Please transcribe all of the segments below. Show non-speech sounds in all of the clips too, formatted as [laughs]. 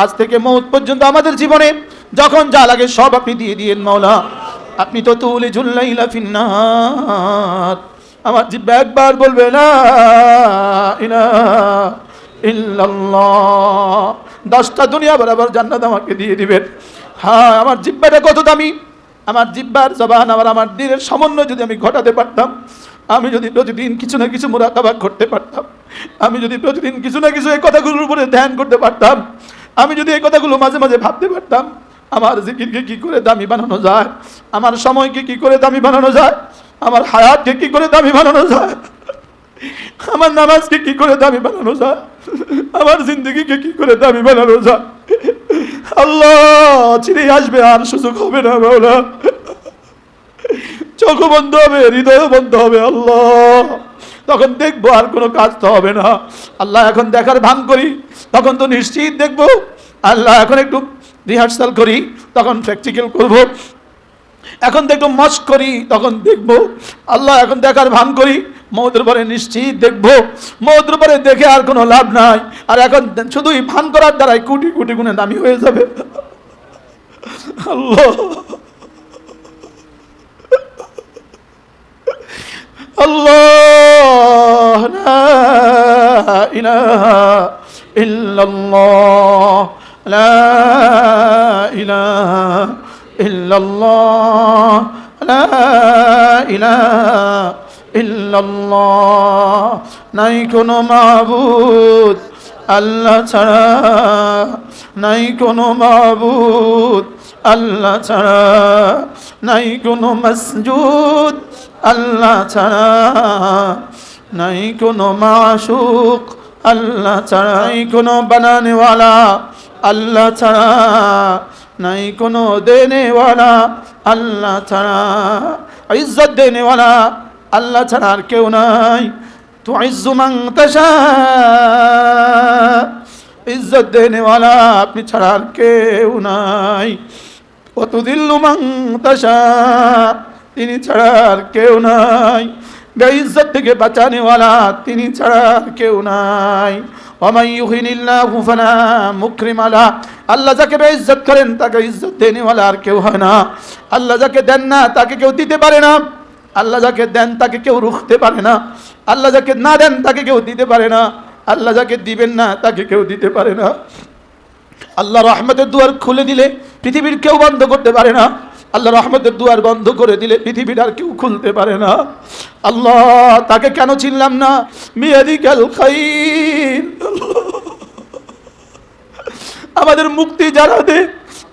আজ থেকে মৌত পর্যন্ত আমাদের জীবনে যখন যা লাগে সব আপনি দিয়ে দিয়েন, মাওলা। আপনি তো তুলে জুল্লাইলা ফিন্নার। আমার জিব্বা একবার বলবে না ইল্লাল্লাহ। দশটা দুনিয়া বরাবর জান্নাত আমাকে দিয়ে দিবেন। হ্যাঁ আমার জিব্বাটা কত দামি? আমার জিব্বার জবান, আমার আমার দিনের সমন্বয় যদি আমি ঘটাতে পারতাম, আমি যদি প্রতিদিন কিছু না কিছু মোরাকাবা করতে পারতাম, আমি যদি প্রতিদিন কিছু না কিছু এই কথাগুলোর উপরে ধ্যান করতে পারতাম আমি যদি এই কথাগুলো মাঝে মাঝে ভাবতে পারতাম, আমার জিকিরকে কি করে দামি বানানো যায়? আমার সময়কে কি করে দামি বানানো যায়? আমার হায়াতকে কি করে দামি বানানো যায়? আমার নামাজকে কি করে দামি বানানো যায়? আমার জিন্দগিকে কি করে দামি বানানো যায়? আল্লাহ চিনে আসবে আর সুযোগ হবে না বাবা চোখ বন্ধ হবে হৃদয় বন্ধ হবে, আল্লাহ। তখন দেখব আর কোনো কাজ তো হবে না। আল্লাহ এখন দেখার ভান করি, তখন তো নিশ্চিত দেখব। আল্লাহ এখন একটু রিহার্সাল করি, তখন প্র্যাকটিক্যাল করব। এখন একটু মস্ক করি, তখন দেখব। আল্লাহ এখন দেখার ভান করি মৌদের পরে নিশ্চিত দেখব। মৌদের পরে দেখে আর কোনো লাভ নাই। আর এখন শুধুই ভান করার দ্বারাই কোটি কোটি গুণে দামি হয়ে যাবে। আল্লাহ। الله لا إله إلا الله لا إله إلا الله لا إله إلا الله নাই কোনো মাবুদ আল্লাহ ছাড়া নাই কোনো মাবুদ আল্লাহ ছাড়া নাই কোনো মসজুদ আল্লাহ ছাড়া নাই কোনো মাসুক আল্লাহ ছাড়া নাই কোনো বানানেওয়ালা, আল্লাহ ছাড়া নাই কোনো দেনেওয়ালা, আল্লাহ ছাড়া ইজ্জত দেনেওয়ালা, আল্লাহ ছাড়া আর কেউ নাই। তো ইজ্জু মাং ইজ্জত দেনেওয়ালা, আপনি ছাড়া আর কেউ নাই। কত দিল্লু মাং তিনি ছাড়া আর কেউ নাই। বেইজ্জত থেকে বাঁচানেওয়ালা তিনি ছাড়া আর কেউ নাই। আলা আল্লাহ যাকে বেইজ্জত করেন, তাকে ইজ্জত দেনেওয়ালা আর কেউ হয় না। আল্লাহ যাকে দেন না, তাকে কেউ দিতে পারে না। আল্লাহ যাকে দেন, তাকে কেউ রুখতে পারে না। আল্লাহ যাকে না দেন, তাকে কেউ দিতে পারে না। আল্লাহ যাকে দিবেন না, তাকে কেউ দিতে পারে না। আল্লাহ রহমতের দুয়ার খুলে দিলে পৃথিবীর কেউ বন্ধ করতে পারে না। আল্লাহ রহমতের দুয়ার বন্ধ করে দিলে পৃথিবীটা আর কেউ খুলতে পারে না। আল্লাহ, তাকে কেন চিনলাম না? মিয়াদিকাল খাইর আমাদের মুক্তি যার হাতে,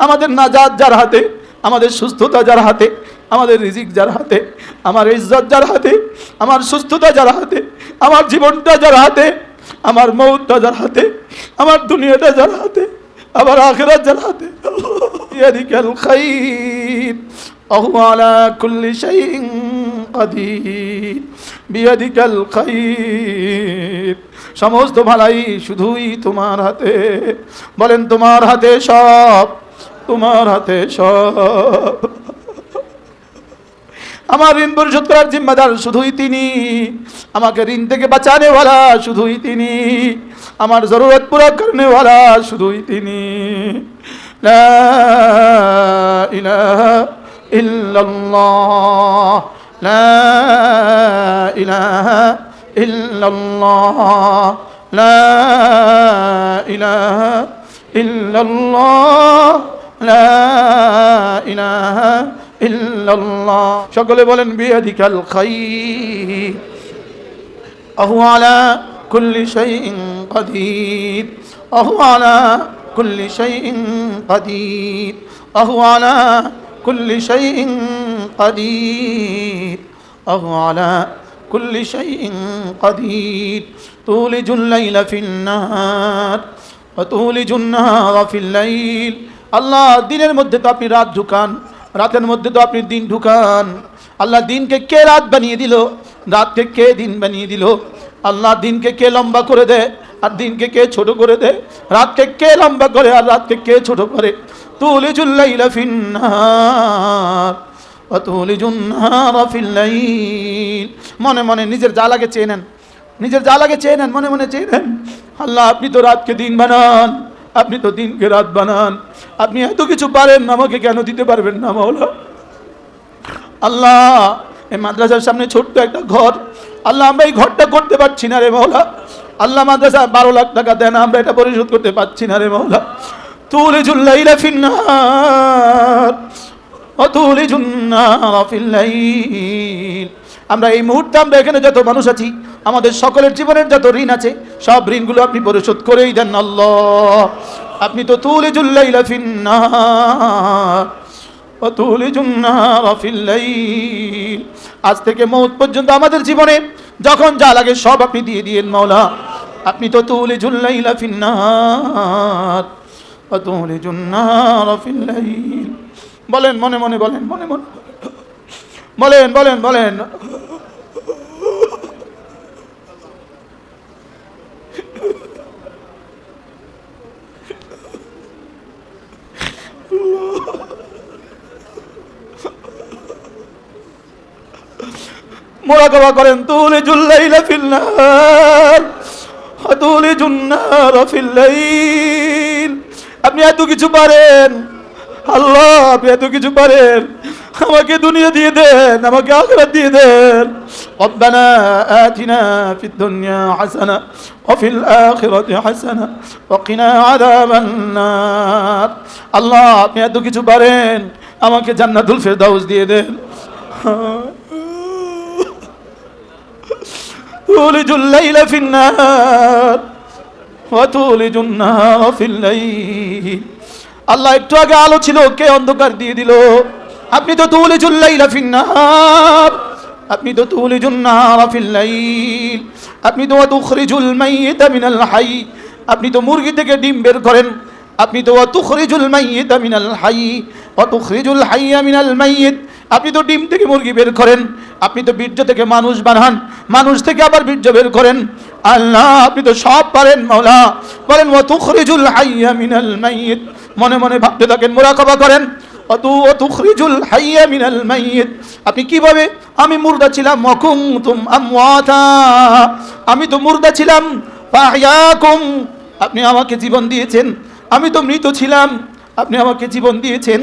আমাদের নাজাত যার হাতে, আমাদের সুস্থতা যার হাতে, আমাদের রিজিক যার হাতে, আমার ইজ্জত যার হাতে, আমার সুস্থতা যার হাতে, আমার জীবনটা যার হাতে, আমার মৌতটা যার হাতে, আমার দুনিয়াটা যার হাতে, আমার আখেরাত যার হাতে। ইয়াদিকাল খাইর أهو على كل شيء قدير بيدك الخير সমস্ত ভালাই শুধুই তোমার হাতে বলেন তোমার হাতে সব তোমার হাতে সব আমার ঋণ পরিশোধ করার জিম্মাদার শুধুই তিনি আমাকে ঋণ থেকে বাঁচানেওয়ালা শুধুই তিনি আমার জরুরত পুরা করনেওয়ালা শুধুই তিনি লা ইলাহা ইল্লাল্লাহ লা ইলাহা ইল্লাল্লাহ লা ইলাহা ইল্লাল্লাহ লা ইলাহা ইল্লাল্লাহ সকলে বলেন বিয়াদিকাল খাইর أهو على كل شيء قدير أهو على كل شيء قدير أهو على كل شيء قدير أهو على كل شيء قدير تولج الليل في النهار وتولج النهار في الليل আল্লাহ দিনের মধ্যে তো আপনি রাত ঢুকান রাতের মধ্যে তো আপনি দিন ঢুকান আল্লাহ দিনকে কে রাত বানিয়ে দিল রাতকে কে দিন বানিয়ে দিল আল্লাহ দিনকে কে লম্বা করে দেয় আর দিনকে কে ছোট করে দেয় রাতকে কে লম্বা করে আর রাতকে কে ছোট করে তুলি জুল্লাইলা ফিন্নার অতুলিজুন্নারা ফিল লাইল মনে মনে নিজের জ্বালাকে চেয়ে নেন। নিজের জ্বালাকে চেয়ে নেন, মনে মনে চেয়ে নেন, আল্লাহ, আপনি তো রাতকে দিন বানান, আপনি তো দিনকে রাত বানান। আপনি এত কিছু পারেন আমাকে কেন দিতে পারবেন না, মাওলা? আল্লাহ, এই মাদ্রাসার সামনে ছোট্ট একটা ঘর। আল্লাহ, আমরা এই ঘরটা করতে পারছি না রে, মাওলা। আল্লাহ, মাদ্রাসা বারো লাখ টাকা দেন, আমরা এটা পরিশোধ করতে পারছি না রে, মাওলা। তুলে জুল্লাইলা ফিন্নার। আমরা এই মুহূর্তে আমরা এখানে যত মানুষ আছি, আমাদের সকলের জীবনের যত ঋণ আছে, সব ঋণগুলো আপনি পরিশোধ করেই দেন আল্লাহ। আপনি তো তুলে জুল্লাইলা আজ থেকে মৌত পর্যন্ত আমাদের জীবনে যখন যা লাগে সব আপনি দিয়ে দিয়েন মাওলা। আপনি তো তুলে জুল্লাইলা ফিন্নার অতুলে জুন্নার রফিল্লাইল বলেন, মনে মনে বলেন, মনে মনে বলেন বলেন বলেন। মোরাকাবা করেন, তুলে জুল্লাইলা ফিল্লার তুলে জুন্নার ফিল্লাইল আপনি এত কিছু পারেন। আল্লাহ আপনি এত কিছু পারেন আমাকে দুনিয়া দিয়ে দেন আমাকে আখরাত দিয়ে দেন ربنا آتنا في الدنيا حسنة وفي الآخرة حسنة وقنا عذاب النار আল্লাহ আপনি এত কিছু পারেন আমাকে জান্নাতুল ফেরদাউস দিয়ে দেন تولج الليل في النهار وتولج النهار في الليل আল্লাহ একটু আগে আলো ছিল, কে অন্ধকার দিয়ে দিল? আপনি তো তুলিজুল লাইলা ফিন্নার, আপনি তো তুলিজুন নারা ফিল লাইল আপনি তো তুখরিজুল মাইয়িতা মিনাল হাই, আপনি তো মুরগি থেকে ডিম বের করেন, আপনি তো তুখরিজুল মাইয়িতা মিনাল হাই ওয়া তুখরিজুল হাইয়া মিনাল মাইয়িত, আপনি তো ডিম থেকে মুরগি বের করেন, আপনি তো বীর্য থেকে মানুষ বানান, মানুষ থেকে আবার বীর্য বের করেন। আল্লাহ, আপনি তো সব পারেন, মাওলা, বলেন ওয়া তুখরিজুল হাইয়া মিনাল মাইয়িত মনে মনে ভাবতে থাকেন, মোরাকাবা করেন। অতু তুখরিজুল হাইয়া মিনাল মাইয়িত। আপনি কীভাবে? আমি মুর্দা ছিলাম, ওয়াকুনতুম আমওয়াতা। আমি তো মুর্দা ছিলাম আপনি আমাকে জীবন দিয়েছেন, আমি তো মৃত ছিলাম, আপনি আমাকে জীবন দিয়েছেন।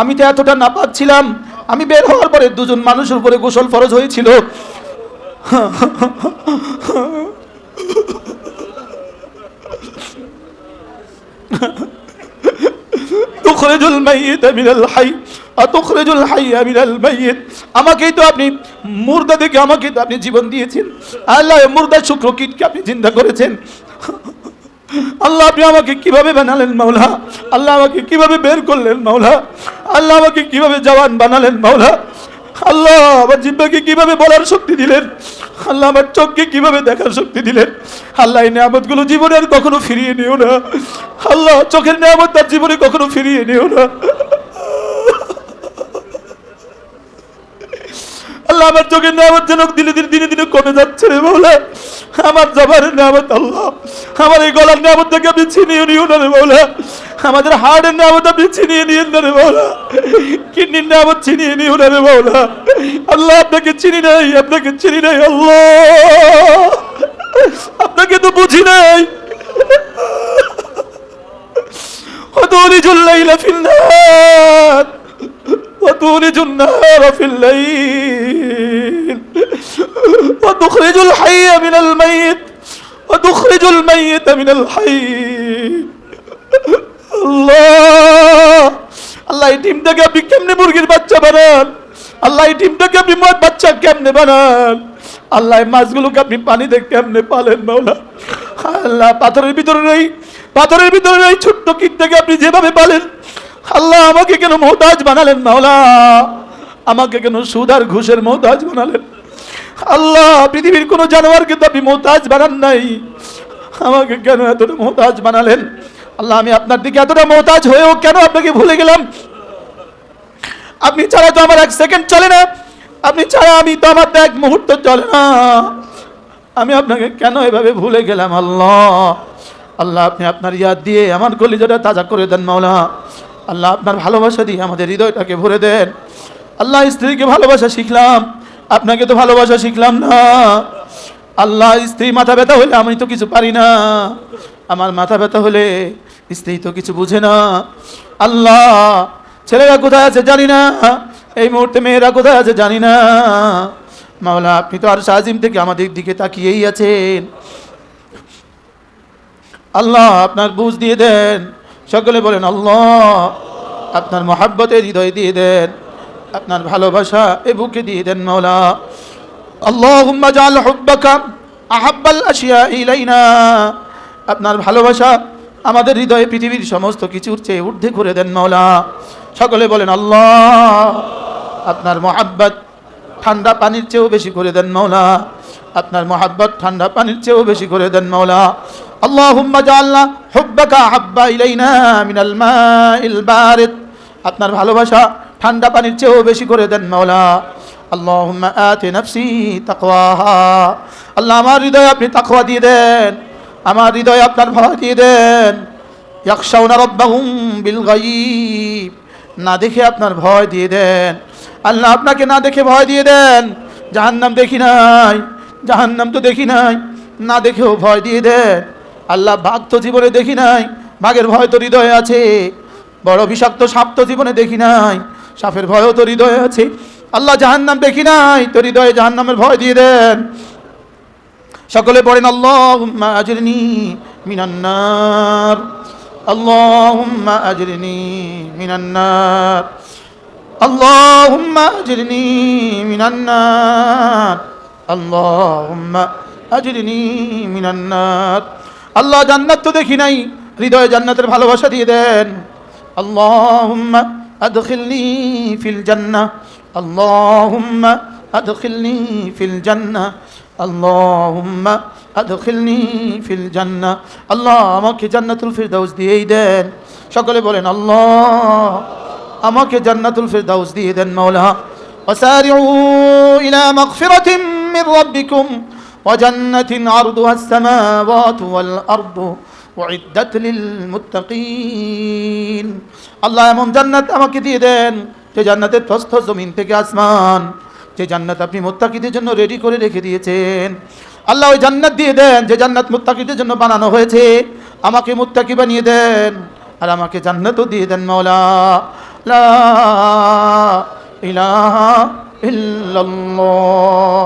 আমি তো এতটা না পাচ্ছিলাম আমি বের হওয়ার পরে দুজন মানুষের উপরে গোসল ফরজ হয়েছিল। [laughs] তুখরিজুল মাইয়িত মিনাল হাই আতুখরিজুল হাইয়া মিনাল মাইয়িত আমাকেই তো আপনি মুর্দা থেকে আমাকে তো আপনি জীবন দিয়েছেন। আল্লাহ মুর্দা শুক্র কীটকে আপনি চিন্তা করেছেন। আল্লাহ আপনি আমাকে কীভাবে বানালেন মাওলা? আল্লাহ আমাকে কীভাবে বের করলেন মাওলা? আল্লাহ আমাকে কীভাবে জওয়ান বানালেন মাওলা? আল্লাহ, আমার জিব্বাকে কীভাবে বলার শক্তি দিলেন? আল্লাহ, আমার চোখকে কীভাবে দেখার শক্তি দিলেন? আল্লাহ, এই নিয়ামতগুলো জীবনে আর কখনো ফিরিয়ে নিও না। আল্লাহ, চোখের নিয়ামত তার জীবনে কখনো ফিরিয়ে নিও না। আল্লাহ আমার দিনে দিনে দিনে দিনে কমে যাচ্ছে রে বলে আমার জবানের আল্লাহ। আমার এই গলার থেকে আপনি ছিনিয়ে নিও না রে বলে আমাদের হার্টের আপনি ছিনিয়ে না রে বলে কিডনির ছিনিয়ে নিও না রে বলে আল্লাহ, আপনাকে চিনি নাই, আপনাকে চিনি নাই আল্লাহ। আপনাকে তো বুঝি নাই। হতো অলিজুল্লাইলা ফিন্নার وتولج النهار في الليل وتخرج الحي من الميت وتخرج الميت من الحي আল্লাহ আল্লাহ এই টিমটাকে আপনি কেমনে মুরগির বাচ্চা বানান আল্লাহ এই টিমটাকে আপনি মাছ বাচ্চা কেমনে বানান আল্লাহ এই মাছগুলোকে আপনি পানিতে কেমনে পালেন মাওলা আল্লাহ পাথরের ভিতরে নেই পাথরের ভিতরে নেই ছোট্ট কীটটাকে আপনি যেভাবে পালেন আল্লাহ আমাকে কেন মোহতাজ বানালেন, মাওলা? আমাকে কেন সুদার ঘুষের মোহতাজ বানালেন? আল্লাহ, পৃথিবীর কোনো জানোয়ারকে তো আপনি মোহতাজ বানান নাই। আমাকে কেন এতটা মোহতাজ বানালেন? আল্লাহ, আমি আপনার দিকে এতটা মোহতাজ হয়েও কেন আপনাকে ভুলে গেলাম? আপনি ছাড়া তো আমার এক সেকেন্ড চলে না। আপনি ছাড়া আমি তো আমার এক মুহূর্ত চলে না। আমি আপনাকে কেন এভাবে ভুলে গেলাম, আল্লাহ? আল্লাহ, আপনি আপনার ইয়াদ দিয়ে আমার কলিজাটা তাজা করে দেন, মাওলা। আল্লাহ আপনার ভালোবাসা দিয়ে আমাদের হৃদয়টাকে ভরে দেন। আল্লাহ স্ত্রীকে ভালোবাসা শিখলাম। আপনাকে তো ভালোবাসা শিখলাম না। আল্লাহ স্ত্রী মাথা ব্যথা হলে আমি তো কিছু পারি না। আমার মাথা ব্যথা হলে স্ত্রী তো কিছু বুঝে না। আল্লাহ, ছেলেরা কোথায় আছে জানি না। এই মুহূর্তে মেয়েরা কোথায় আছে জানি না। মাওলা, আপনি তো আর সাজিম থেকে আমাদের দিকে তাকিয়েই আছেন। আল্লাহ আপনার বুঝ দিয়ে দেন। সকলে বলেন, আল্লাহ, আপনার মহাব্বতে হৃদয় দিয়ে দেন, আপনার ভালোবাসা এ বুকে দিয়ে দেন মৌলা আহাব্বাল আপনার ভালোবাসা আমাদের হৃদয়ে পৃথিবীর সমস্ত কিছুর চেয়ে ঊর্ধ্বে করে দেন মৌলা সকলে বলেন, আল্লাহ, আপনার মহাব্বত ঠান্ডা পানির চেয়েও বেশি করে দেন মৌলা আপনার মহাব্বত ঠান্ডা পানির চেয়েও বেশি করে দেন মৌলা اللهم جعلنا حبك احب الينا من الماء البارد আপনার ভালোবাসা ঠান্ডা পানির চেয়েও বেশি করে দেন মাওলা আল্লাহুম্মা আতি নাফসি তাকওয়াহা আল্লাহ আমার হৃদয়ে আপনি তাকওয়া দিয়ে দেন আমার হৃদয়ে আপনার ভয় দিয়ে দেন ইয়াকশাউনা রাব্বাহুম বিল গায়ব না দেখে আপনার ভয় দিয়ে দেন আল্লাহ আপনাকে না দেখে ভয় দিয়ে দেন জাহান্নাম দেখি নাই জাহান্নাম তো দেখি নাই না দেখেও ভয় দিয়ে দেন আল্লাহ বাঘ তো জীবনে দেখি নাই বাঘের ভয় তো হৃদয়ে আছে, বড় বিষাক্ত সাপ তো জীবনে দেখি নাই, সাপের ভয়ও তো হৃদয়ে আছে, আল্লাহ জাহান্নাম দেখি নাই, তো হৃদয়ে জাহান্নামের ভয় দিয়ে দেন। সকলে পড়েন, আল্লাহুম্মা আজরিনি মিনান্নার আল্লাহুম্মা আজরিনি মিনান্নার আল্লাহুম্মা আজরিনি মিনান্নার আল্লাহুম্মা আজরিনি মিনান্নার আল্লাহ জান্নাত তো দেখি নাই হৃদয়ে জান্নাতের ভালোবাসা দিয়ে দেন আল্লাহুম্মা আদখিলনি ফিল জান্নাহ আল্লাহুম্মা আদখিলনি ফিল জান্নাহ আল্লাহুম্মা আদখিলনি ফিল জান্নাহ আল্লাহ আমাকে জান্নাতুল ফিরদাউস দিয়েই দেন সকলে বলেন আল্লাহ আমাকে জান্নাতুল ফিরদাউস দিয়ে দেন মাওলা وسارعوا إلى مغفرة من ربكم وجنة عرضها السماوات والأرض وعدت للمتقين আল্লাহ এমন জান্নাত আমাকে দিয়ে দেন যে জান্নাতের প্রস্থ জমিন থেকে আসমান যে জান্নাত আপনি মুত্তাকিদের জন্য রেডি করে রেখে দিয়েছেন আল্লাহ ওই জান্নাত দিয়ে দেন যে জান্নাত মুত্তাকিদের জন্য বানানো হয়েছে আমাকে মুত্তাকি বানিয়ে দেন আর আমাকে জান্নাতও দিয়ে দেন মাওলা লা ইলাহা ইল্লাল্লাহ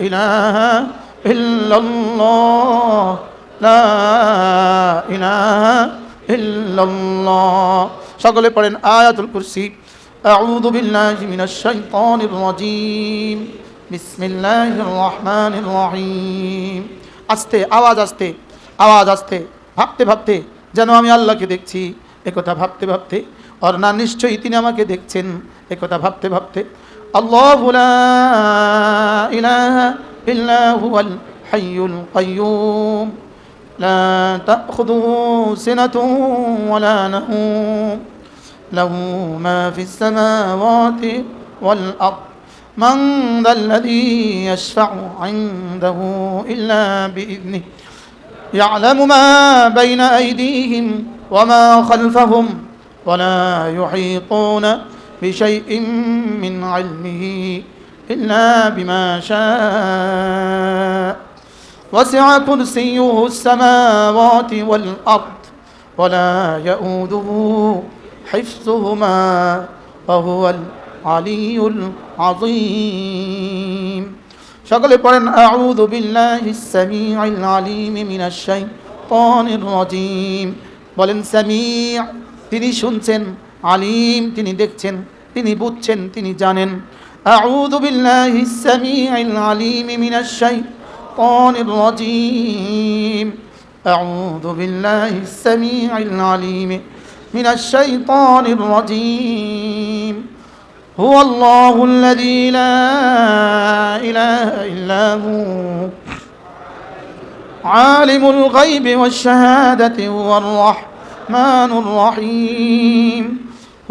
ইলাহা ইল্লাল্লাহ লা ইলাহা ইল্লাল্লাহ লা ইলাহা ইল্লাল্লাহ সকলে পড়েন আয়াতুল কুরসি أعوذ بالله من الشيطان الرجيم بسم الله الرحمن الرحيم আস্তে আওয়াজ আস্তে আওয়াজ আস্তে ভাবতে ভাবতে যেন আমি আল্লাহকে দেখছি একথা ভাবতে ভাবতে আর না নিশ্চয়ই তিনি আমাকে দেখছেন একথা ভাবতে ভাবতে الله لا إله إلا هو الحي القيوم. لا تأخذه سنة ولا نوم. له ما في السماوات والأرض. من ذا الذي يشفع عنده إلا بإذنه. يعلم ما بين أيديهم وما خلفهم ولا يحيطون بشيء من علمه إلا بما شاء وسع كرسيه السماوات والأرض ولا يؤوده حفظهما وهو العلي العظيم সকলে পড়েন আউযু বিল্লাহি সামিউল আলিম মিনাশ শাইতানির রাজিম বলেন সামি' তিনি শুনছেন আলিম তিনি দেখছেন তিনি বুঝছেন তিনি জানেন আউযু বিল্লাহি সামিউল আলিম মিনাশ শাইতানির রাজিম আউযু বিল্লাহি সামিউল আলিম من الشيطان الرجيم هو الله الذي لا إله إلا هو عالم الغيب والشهادة هو الرحمن الرحيم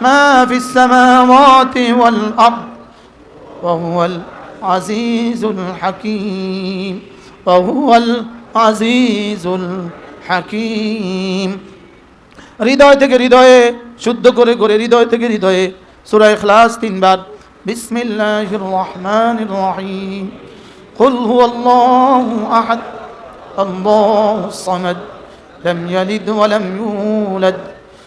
ما في السماوات والأرض وهو العزيز الحكيم وهو العزيز الحكيم হৃদয় থেকে হৃদয়ে শুদ্ধ করে করে হৃদয় থেকে হৃদয়ে সূরা ইখলাস তিনবার বিসমিল্লাহির রহমানির রহিম قل هو الله أحد الله الصمد لم يلد ولم يولد